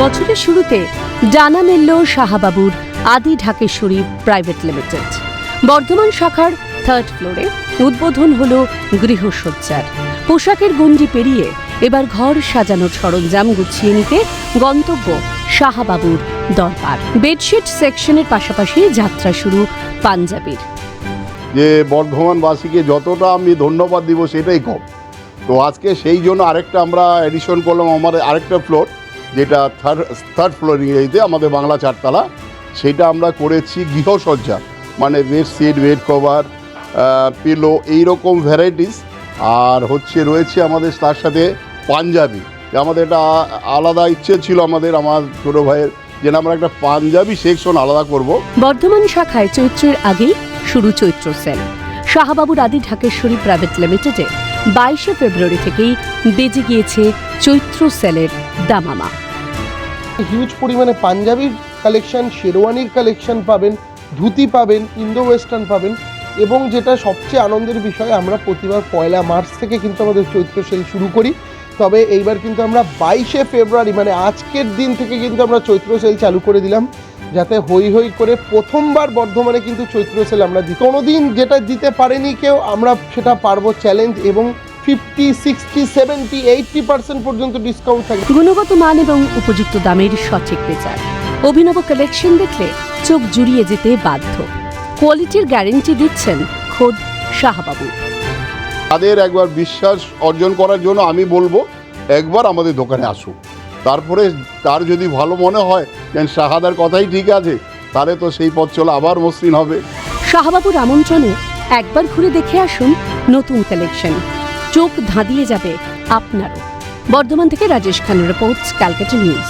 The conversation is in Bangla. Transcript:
বছরের শুরুতে ডানা মেলল শাহাবাবুর আদি ঢাকেশ্বরী প্রাইভেট লিমিটেড। বর্ধমান শাখার থার্ড ফ্লোরে উদ্বোধন হল গৃহসজ্জার পোশাকের গণ্ডি পেরিয়ে এবার ঘর সাজানোর সরঞ্জাম গুছিয়ে নিতে গন্তব্য শাহাবাবুর দরবার। বেডশিট সেকশনের পাশাপাশি যাত্রা শুরু পাঞ্জাবির। যে বর্ধমানবাসীকে যতটা আমি ধন্যবাদ দিব সেটাই কম। তো আজকে সেই জন্য আরেকটা আমরা এডিশন করলাম আমার আরেকটা ফ্লোর যেটা থার্ড থার্ড ফ্লোর ইংরেজিতে আমাদের বাংলা চারতলা, সেটা আমরা করেছি গৃহসজ্জা। মানে বেডশিট বেড কভার পিলো এইরকম ভ্যারাইটিস আর হচ্ছে রয়েছে আমাদের তার সাথে পাঞ্জাবি। আমাদের এটা আলাদা ইচ্ছে ছিল আমাদের, আমার ছোটো ভাইয়ের, যে আমরা একটা পাঞ্জাবি সেকশন আলাদা করব। বর্ধমান শাখায় চৈত্রের আগেই শুরু চৈত্র সেল। শাহাবাবুর আদি ঢাকেশ্বরী প্রাইভেট লিমিটেডে বাইশে ফেব্রুয়ারি থেকেই বেজে গিয়েছে চৈত্র সেলের দামামা। হিউজ পরিমাণে পাঞ্জাবির কালেকশন শেরওয়ানির কালেকশন পাবেন, ধুতি পাবেন ইন্দো ওয়েস্টার্ন পাবেন এবং যেটা সবচেয়ে আনন্দের বিষয়, আমরা প্রতিবার পয়লা মার্চ থেকে কিন্তু আমাদের চৈত্র সেল শুরু করি। তবে এইবার কিন্তু আমরা বাইশে ফেব্রুয়ারি মানে আজকের দিন থেকে কিন্তু আমরা চৈত্র সেল চালু করে দিলাম। যাতে হই হই করে প্রথমবার বর্ধমানে কিন্তু চৈত্র সেল আমরা দিই। কোনোদিন যেটা দিতে পারেনি কেউ আমরা সেটা পারব চ্যালেঞ্জ এবং fifty sixty seventy eighty percent পর্যন্ত ডিসকাউন্ট থাকবে। গুণগত মান এবং উপযুক্ত দামের সঠিক বিচার। অভিনব কালেকশন দেখলে চোখ জুড়িয়ে যেতে বাধ্য। কোয়ালিটির গ্যারেন্টি দিচ্ছেন খোদ শাহাবাবু। তাদের একবার বিশ্বাস অর্জন করার জন্য আমি বলব একবার আমাদের দোকানে আসুক তারপরে তার যদি ভালো মনে হয় যেন শাহাদার কথাই ঠিক আছে, তাহলে তো সেই পথ চলে আবার মসৃণ হবে। শাহবাবুর আমন্ত্রণে একবার ঘুরে দেখে আসুন নতুন কালেকশন চোখ ধাঁধিয়ে যাবে আপনারও। বর্ধমান থেকে রাজেশ খানের রিপোর্টস ক্যালকাটা নিউজ।